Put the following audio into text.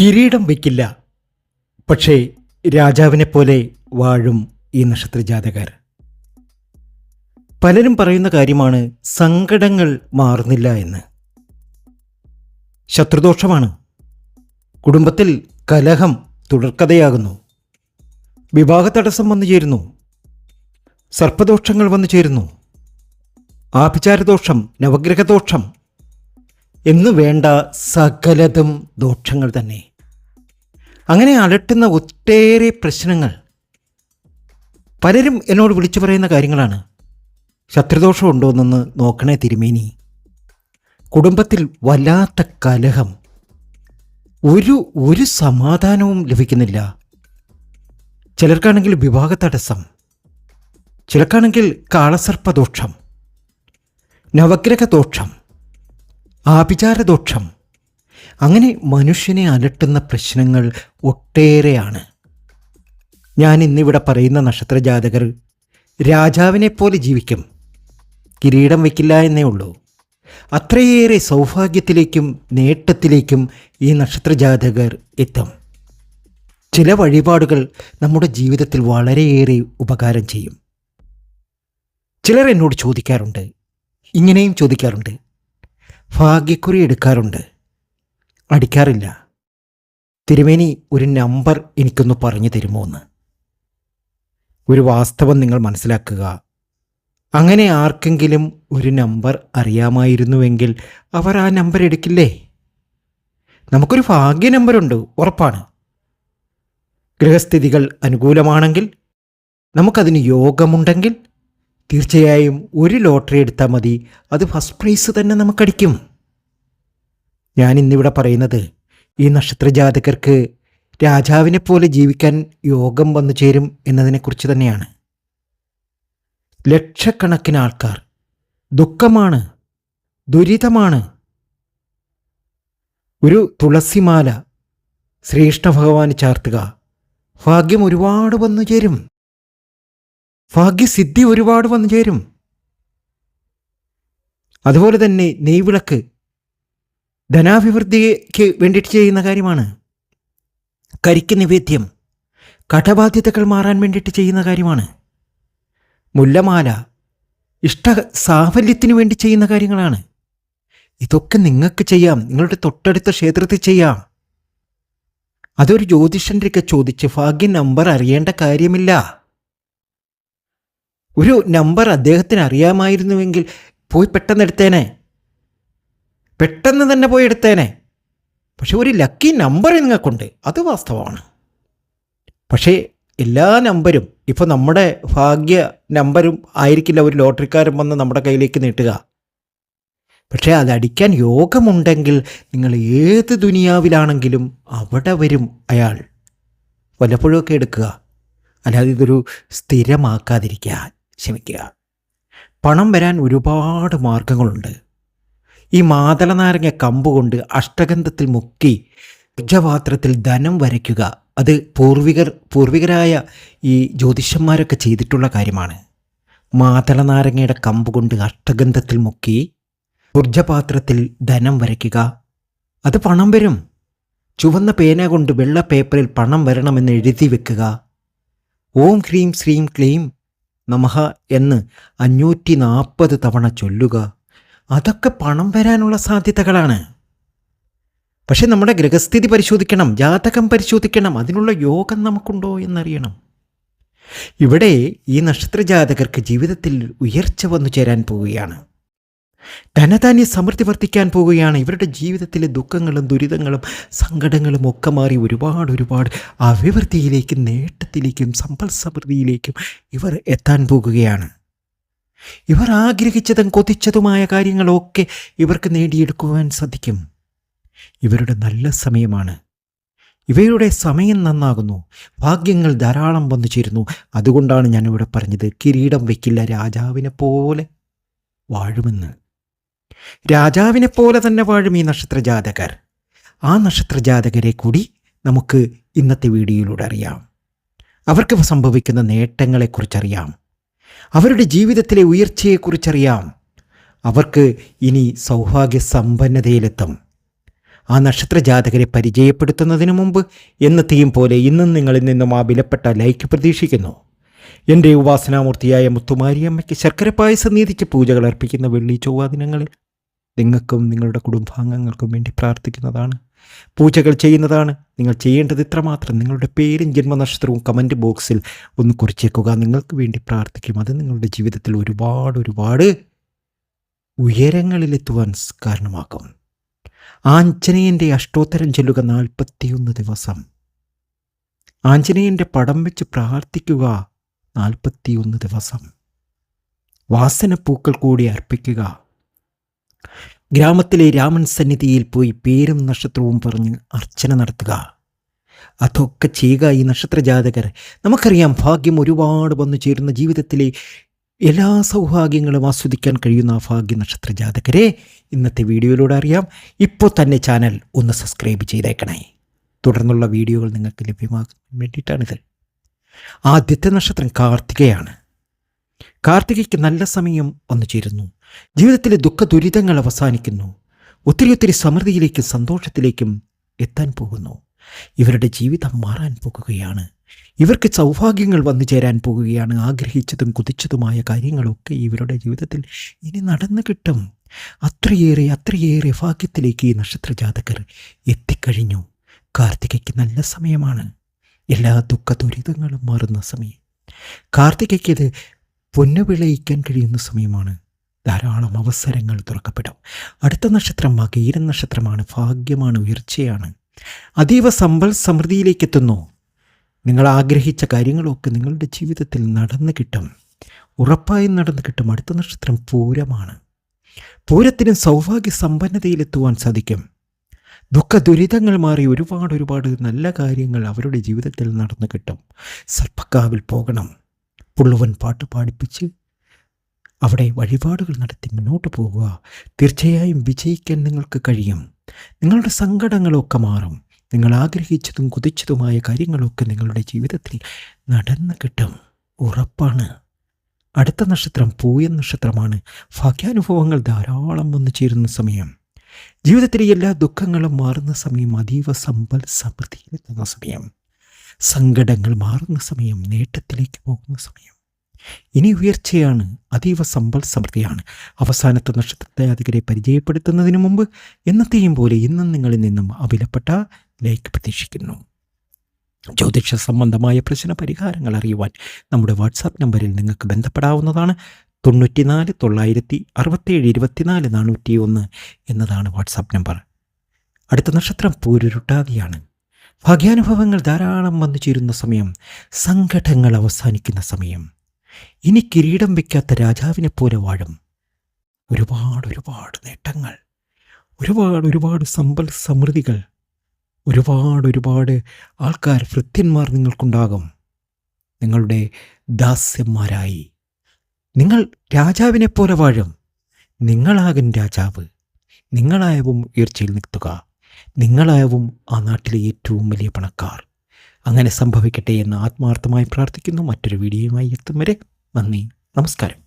കിരീടം വയ്ക്കില്ല. പക്ഷേ രാജാവിനെ പോലെ വാഴും ഈ നക്ഷത്രജാതകർ. പലരും പറയുന്ന കാര്യമാണ് സങ്കടങ്ങൾ മാറുന്നില്ല എന്ന്. ശത്രുദോഷമാണ്. കുടുംബത്തിൽ കലഹം തുടർക്കഥയാകുന്നു. വിവാഹ തടസ്സം വന്നു ചേരുന്നു. സർപ്പദോഷങ്ങൾ വന്നു ചേരുന്നു. ആഭിചാരദോഷം നവഗ്രഹദോഷം എന്നു വേണ്ട സകലതും ദോഷങ്ങൾ തന്നെ. അങ്ങനെ അലട്ടുന്ന ഒട്ടേറെ പ്രശ്നങ്ങൾ. പലരും എന്നോട് വിളിച്ചു പറയുന്ന കാര്യങ്ങളാണ്. ശത്രുദോഷം ഉണ്ടോയെന്നൊന്ന് നോക്കണേ തിരുമേനി. കുടുംബത്തിൽ വല്ലാത്ത കലഹം. ഒരു ഒരു സമാധാനവും ലഭിക്കുന്നില്ല. ചിലർക്കാണെങ്കിൽ വിവാഹ തടസ്സം ചിലർക്കാണെങ്കിൽ കാളസർപ്പദോഷം. നവഗ്രഹദോഷം. ആഭിചാരദോഷം. അങ്ങനെ മനുഷ്യനെ അലട്ടുന്ന പ്രശ്നങ്ങൾ ഒട്ടേറെയാണ്. ഞാൻ ഇന്നിവിടെ പറയുന്ന നക്ഷത്രജാതകർ രാജാവിനെ പോലെ ജീവിക്കും. കിരീടം വയ്ക്കില്ല എന്നേ ഉള്ളൂ. അത്രയേറെ സൗഭാഗ്യത്തിലേക്കും നേട്ടത്തിലേക്കും ഈ നക്ഷത്രജാതകർ എത്തും. ചില വഴിപാടുകൾ നമ്മുടെ ജീവിതത്തിൽ വളരെയേറെ ഉപകാരം ചെയ്യും. ചിലർ എന്നോട് ചോദിക്കാറുണ്ട്. ഇങ്ങനെയും ചോദിക്കാറുണ്ട്. ഭാഗ്യക്കുറി എടുക്കാറുണ്ട്. അടിക്കാറില്ല. തിരുമേനി ഒരു നമ്പർ എനിക്കൊന്ന് പറഞ്ഞു തരുമോ എന്ന്. ഒരു വാസ്തവം നിങ്ങൾ മനസ്സിലാക്കുക. അങ്ങനെ ആർക്കെങ്കിലും ഒരു നമ്പർ അറിയാമായിരുന്നുവെങ്കിൽ അവർ ആ നമ്പർ എടുക്കില്ലേ? നമുക്കൊരു ഭാഗ്യ നമ്പറുണ്ട് ഉറപ്പാണ്. ഗൃഹസ്ഥിതികൾ അനുകൂലമാണെങ്കിൽ നമുക്കതിന് യോഗമുണ്ടെങ്കിൽ തീർച്ചയായും ഒരു ലോട്ടറി എടുത്താൽ മതി. അത് ഫസ്റ്റ് പ്രൈസ് തന്നെ നമുക്കടിക്കും. ഞാൻ ഇന്നിവിടെ പറയുന്നത് ഈ നക്ഷത്രജാതകർക്ക് രാജാവിനെ പോലെ ജീവിക്കാൻ യോഗം വന്നു ചേരും എന്നതിനെക്കുറിച്ച് തന്നെയാണ്. ലക്ഷക്കണക്കിന് ആൾക്കാർ ദുഃഖമാണ് ദുരിതമാണ്. ഒരു തുളസിമാല ശ്രീകൃഷ്ണ ഭഗവാന് ചാർത്തുക. ഭാഗ്യം ഒരുപാട് വന്നു ചേരും. ഭാഗ്യസിദ്ധി ഒരുപാട് വന്നു ചേരും. അതുപോലെ തന്നെ നെയ്വിളക്ക് ധനാഭിവൃദ്ധിക്ക് വേണ്ടിയിട്ട് ചെയ്യുന്ന കാര്യമാണ്. കരിക്ക് നിവേദ്യം കടബാധ്യതകൾ മാറാൻ വേണ്ടിയിട്ട് ചെയ്യുന്ന കാര്യമാണ്. മുല്ലമാല ഇഷ്ട സാഫല്യത്തിന് വേണ്ടി ചെയ്യുന്ന കാര്യങ്ങളാണ്. ഇതൊക്കെ നിങ്ങൾക്ക് ചെയ്യാം നിങ്ങളുടെ തൊട്ടടുത്ത ക്ഷേത്രത്തിൽ ചെയ്യാം. അതൊരു ജ്യോതിഷന്റെയൊക്കെ ചോദിച്ച് ഭാഗ്യ നമ്പർ അറിയേണ്ട കാര്യമില്ല. ഒരു നമ്പർ അദ്ദേഹത്തിന് അറിയാമായിരുന്നുവെങ്കിൽ പോയി പെട്ടെന്ന് എടുത്തേനെ. പെട്ടെന്ന് തന്നെ പോയി എടുത്തേനെ. പക്ഷെ ഒരു ലക്കി നമ്പർ നിങ്ങൾക്കുണ്ട്. അത് വാസ്തവമാണ്. പക്ഷേ എല്ലാ നമ്പരും ഇപ്പോൾ നമ്മുടെ ഭാഗ്യ നമ്പരും ആയിരിക്കില്ല ഒരു ലോട്ടറിക്കാരൻ വന്ന് നമ്മുടെ കയ്യിലേക്ക് നീട്ടുക. പക്ഷേ അതടിക്കാൻ യോഗമുണ്ടെങ്കിൽ നിങ്ങൾ ഏത് ദുനിയാവിലാണെങ്കിലും അവിടെ വരും അയാൾ. വല്ലപ്പോഴുമൊക്കെ എടുക്കുക. അല്ലാതെ ഇതൊരു സ്ഥിരമാക്കാതിരിക്കുക ക്ഷമിക്കുക. പണം വരാൻ ഒരുപാട് മാർഗങ്ങളുണ്ട്. ഈ മാതള നാരങ്ങ കമ്പ് കൊണ്ട് അഷ്ടഗന്ധത്തിൽ മുക്കി ഉജ്ജപാത്രത്തിൽ ധനം വരയ്ക്കുക അത് പൂർവികർ പൂർവികരായ ഈ ജ്യോതിഷന്മാരൊക്കെ ചെയ്തിട്ടുള്ള കാര്യമാണ്. മാതള നാരങ്ങയുടെ കമ്പ് കൊണ്ട് അഷ്ടഗന്ധത്തിൽ മുക്കി ഊർജപാത്രത്തിൽ ധനം വരയ്ക്കുക അത് പണം വരും. ചുവന്ന പേന കൊണ്ട് വെള്ള പേപ്പറിൽ പണം വരണമെന്ന് എഴുതി വെക്കുക. ഓം ഹ്രീം ശ്രീം ക്ലീം നമഃ എന്ന് അഞ്ഞൂറ്റി നാൽപ്പത് തവണ ചൊല്ലുക. അതൊക്കെ പണം വരാനുള്ള സാധ്യതകളാണ്. പക്ഷെ നമ്മുടെ ഗ്രഹസ്ഥിതി പരിശോധിക്കണം ജാതകം പരിശോധിക്കണം അതിനുള്ള യോഗം നമുക്കുണ്ടോ എന്നറിയണം. ഇവിടെ ഈ നക്ഷത്ര ജാതകർക്ക് ജീവിതത്തിൽ ഉയർച്ച വന്നു ചേരാൻ പോവുകയാണ്. ധനധാന്യ സമൃദ്ധി വർദ്ധിക്കാൻ പോവുകയാണ്. ഇവരുടെ ജീവിതത്തിലെ ദുഃഖങ്ങളും ദുരിതങ്ങളും സങ്കടങ്ങളും ഒക്കെ മാറി ഒരുപാട് ഒരുപാട് അഭിവൃദ്ധിയിലേക്കും നേട്ടത്തിലേക്കും സമ്പൽ സമൃദ്ധിയിലേക്കും ഇവർ എത്താൻ പോകുകയാണ് ഇവർ ആഗ്രഹിച്ചതും കൊതിച്ചതുമായ കാര്യങ്ങളൊക്കെ ഇവർക്ക് നേടിയെടുക്കുവാൻ സാധിക്കും. ഇവരുടെ നല്ല സമയമാണ്. ഇവയുടെ സമയം നന്നാകുന്നു. ഭാഗ്യങ്ങൾ ധാരാളം വന്നു ചേരുന്നു. അതുകൊണ്ടാണ് ഞാനിവിടെ പറഞ്ഞത് കിരീടം വയ്ക്കില്ല രാജാവിനെ പോലെ വാഴുമെന്ന്. രാജാവിനെ പോലെ തന്നെ വാഴും ഈ നക്ഷത്രജാതകർ. ആ നക്ഷത്രജാതകരെ കൂടി നമുക്ക് ഇന്നത്തെ വീഡിയോയിലൂടെ അറിയാം. അവർക്ക് സംഭവിക്കുന്ന നേട്ടങ്ങളെക്കുറിച്ചറിയാം. അവരുടെ ജീവിതത്തിലെ ഉയർച്ചയെക്കുറിച്ചറിയാം. അവർക്ക് ഇനി സൗഭാഗ്യ സമ്പന്നതയിലെത്തും ആ നക്ഷത്ര ജാതകരെ പരിചയപ്പെടുത്തുന്നതിന് മുമ്പ് എന്നത്തെയും പോലെ ഇന്നും നിങ്ങളിൽ നിന്നും ആ വിലപ്പെട്ട ലൈക്ക് പ്രതീക്ഷിക്കുന്നു. എന്റെ ഉപാസനാമൂർത്തിയായ മുത്തുമാരിയമ്മയ്ക്ക് ശർക്കര പായസം നീതിച്ച് പൂജകൾ അർപ്പിക്കുന്ന വെള്ളി ചൊവ്വാ ദിനങ്ങളിൽ നിങ്ങൾക്കും നിങ്ങളുടെ കുടുംബാംഗങ്ങൾക്കും വേണ്ടി പ്രാർത്ഥിക്കുന്നതാണ്. പൂജകൾ ചെയ്യുന്നതാണ്. നിങ്ങൾ ചെയ്യേണ്ടത് ഇത്രമാത്രം. നിങ്ങളുടെ പേരും ജന്മനക്ഷത്രവും കമന്റ് ബോക്സിൽ ഒന്ന് കുറിച്ചേക്കുക. നിങ്ങൾക്ക് വേണ്ടി പ്രാർത്ഥിക്കും. അത് നിങ്ങളുടെ ജീവിതത്തിൽ ഒരുപാട് ഒരുപാട് ഉയരങ്ങളിലെത്തുവാൻ കാരണമാകും. ആഞ്ജനേയന്റെ അഷ്ടോത്തരം ചൊല്ലുക നാൽപ്പത്തിയൊന്ന് ദിവസം. ആഞ്ജനേയന്റെ പടം വെച്ച് പ്രാർത്ഥിക്കുക നാൽപ്പത്തിയൊന്ന് ദിവസം. വാസനപ്പൂക്കൾ കൂടി അർപ്പിക്കുക. ഗ്രാമത്തിലെ രാമൻ സന്നിധിയിൽ പോയി പേരും നക്ഷത്രവും പറഞ്ഞ് അർച്ചന നടത്തുക. അതൊക്കെ ചെയ്യുക ഈ നക്ഷത്രജാതകർ. നമുക്കറിയാം ഭാഗ്യം ഒരുപാട് വന്നു ചേരുന്ന ജീവിതത്തിലെ എല്ലാ സൗഭാഗ്യങ്ങളും ആസ്വദിക്കാൻ കഴിയുന്ന ആ ഭാഗ്യ നക്ഷത്ര ജാതകരെ ഇന്നത്തെ വീഡിയോയിലൂടെ അറിയാം. ഇപ്പോൾ തന്നെ ചാനൽ ഒന്ന് സബ്സ്ക്രൈബ് ചെയ്തേക്കണേ. തുടർന്നുള്ള വീഡിയോകൾ നിങ്ങൾക്ക് ലഭ്യമാകാൻ വേണ്ടിയിട്ടാണിത്. ആദ്യത്തെ നക്ഷത്രം കാർത്തികയാണ്. കാർത്തികയ്ക്ക് നല്ല സമയം വന്നു ചേരുന്നു. ജീവിതത്തിലെ ദുഃഖ ദുരിതങ്ങൾ അവസാനിക്കുന്നു. ഒത്തിരി ഒത്തിരി സമൃദ്ധിയിലേക്കും സന്തോഷത്തിലേക്കും എത്താൻ പോകുന്നു. ഇവരുടെ ജീവിതം മാറാൻ പോകുകയാണ്. ഇവർക്ക് സൗഭാഗ്യങ്ങൾ വന്നു ചേരാൻ പോകുകയാണ്. ആഗ്രഹിച്ചതും കുതിച്ചതുമായ കാര്യങ്ങളൊക്കെ ഇവരുടെ ജീവിതത്തിൽ ഇനി നടന്നു കിട്ടും. അത്രയേറെ അത്രയേറെ ഭാഗ്യത്തിലേക്ക് ഈ നക്ഷത്രജാതകർ എത്തിക്കഴിഞ്ഞു. കാർത്തികയ്ക്ക് നല്ല സമയമാണ്. എല്ലാ ദുഃഖ ദുരിതങ്ങളും മാറുന്ന സമയം. കാർത്തികയ്ക്ക് ഇത് പൊന്നു വിളയിക്കാൻ കഴിയുന്ന സമയമാണ്. ധാരാളം അവസരങ്ങൾ തുറക്കപ്പെടും. അടുത്ത നക്ഷത്രം മകീര നക്ഷത്രമാണ്. ഭാഗ്യമാണ് ഉയർച്ചയാണ്. അതീവ സമ്പൽ സമൃദ്ധിയിലേക്ക് എത്തുന്നു നിങ്ങൾ ആഗ്രഹിച്ച കാര്യങ്ങളൊക്കെ നിങ്ങളുടെ ജീവിതത്തിൽ നടന്നു കിട്ടും. ഉറപ്പായും നടന്നു കിട്ടും. അടുത്ത നക്ഷത്രം പൂരമാണ്. പൂരത്തിനും സൗഭാഗ്യ സമ്പന്നതയിലെത്തുവാൻ സാധിക്കും. ദുഃഖ ദുരിതങ്ങൾ മാറി ഒരുപാട് ഒരുപാട് നല്ല കാര്യങ്ങൾ അവരുടെ ജീവിതത്തിൽ നടന്നു കിട്ടും. സർപ്പക്കാവിൽ പോകണം. പുള്ളുവൻ പാട്ട് പാടിപ്പിച്ച് അവിടെ വഴിപാടുകൾ നടത്തി മുന്നോട്ട് പോകുക തീർച്ചയായും വിജയിക്കാൻ നിങ്ങൾക്ക് കഴിയും. നിങ്ങളുടെ സങ്കടങ്ങളൊക്കെ മാറും. നിങ്ങൾ ആഗ്രഹിച്ചതും കുതിച്ചതുമായ കാര്യങ്ങളൊക്കെ നിങ്ങളുടെ ജീവിതത്തിൽ നടന്നു കിട്ടും. ഉറപ്പാണ്. അടുത്ത നക്ഷത്രം പൂയൻ നക്ഷത്രമാണ്. ഭാഗ്യാനുഭവങ്ങൾ ധാരാളം വന്നു ചേരുന്ന സമയം. ജീവിതത്തിലെ എല്ലാ ദുഃഖങ്ങളും മാറുന്ന സമയം അതീവ സമ്പൽ സമൃദ്ധിയിലെത്തുന്ന സമയം. സങ്കടങ്ങൾ മാറുന്ന സമയം നേട്ടത്തിലേക്ക് പോകുന്ന സമയം. ഇനി ഉയർച്ചയാണ് അതീവ സമ്പൽ സമൃദ്ധിയാണ്. അവസാനത്തെ നക്ഷത്രത്തെ അധികരെ പരിചയപ്പെടുത്തുന്നതിന് മുമ്പ് എന്നത്തെയും പോലെ ഇന്നും നിങ്ങളിൽ നിന്നും അവിലപ്പെട്ട ലൈക്ക് പ്രതീക്ഷിക്കുന്നു. ജ്യോതിഷ സംബന്ധമായ പ്രശ്ന പരിഹാരങ്ങൾ അറിയുവാൻ നമ്മുടെ വാട്സാപ്പ് നമ്പറിൽ നിങ്ങൾക്ക് ബന്ധപ്പെടാവുന്നതാണ് തൊണ്ണൂറ്റിനാല് തൊള്ളായിരത്തി അറുപത്തേഴ് ഇരുപത്തിനാല് നാനൂറ്റി ഒന്ന് എന്നതാണ് വാട്സാപ്പ് നമ്പർ. അടുത്ത നക്ഷത്രം പൂരുരുട്ടാതിയാണ്. ഭാഗ്യാനുഭവങ്ങൾ ധാരാളം വന്നു ചേരുന്ന സമയം സങ്കടങ്ങൾ അവസാനിക്കുന്ന സമയം. ഇനി കിരീടം വയ്ക്കാത്ത രാജാവിനെ പോലെ വാഴും. ഒരുപാട് ഒരുപാട് നേട്ടങ്ങൾ. ഒരുപാട് ഒരുപാട് സമ്പൽ സമൃദ്ധികൾ. ഒരുപാട് ഒരുപാട് ആൾക്കാർ ഭൃത്യന്മാർ നിങ്ങൾക്കുണ്ടാകും. നിങ്ങളുടെ ദാസ്യന്മാരായി. നിങ്ങൾ രാജാവിനെ പോലെ വാഴും. നിങ്ങളാകും രാജാവ്. നിങ്ങളായവും ഉയർച്ചയിൽ നിർത്തുക നിങ്ങളായവും ആ നാട്ടിലെ ഏറ്റവും വലിയ പണക്കാർ. അങ്ങനെ സംഭവിക്കട്ടെ എന്ന് ആത്മാർത്ഥമായി പ്രാർത്ഥിക്കുന്നു. മറ്റൊരു വീഡിയോയുമായി എത്തും വരെ നന്ദി. നമസ്കാരം.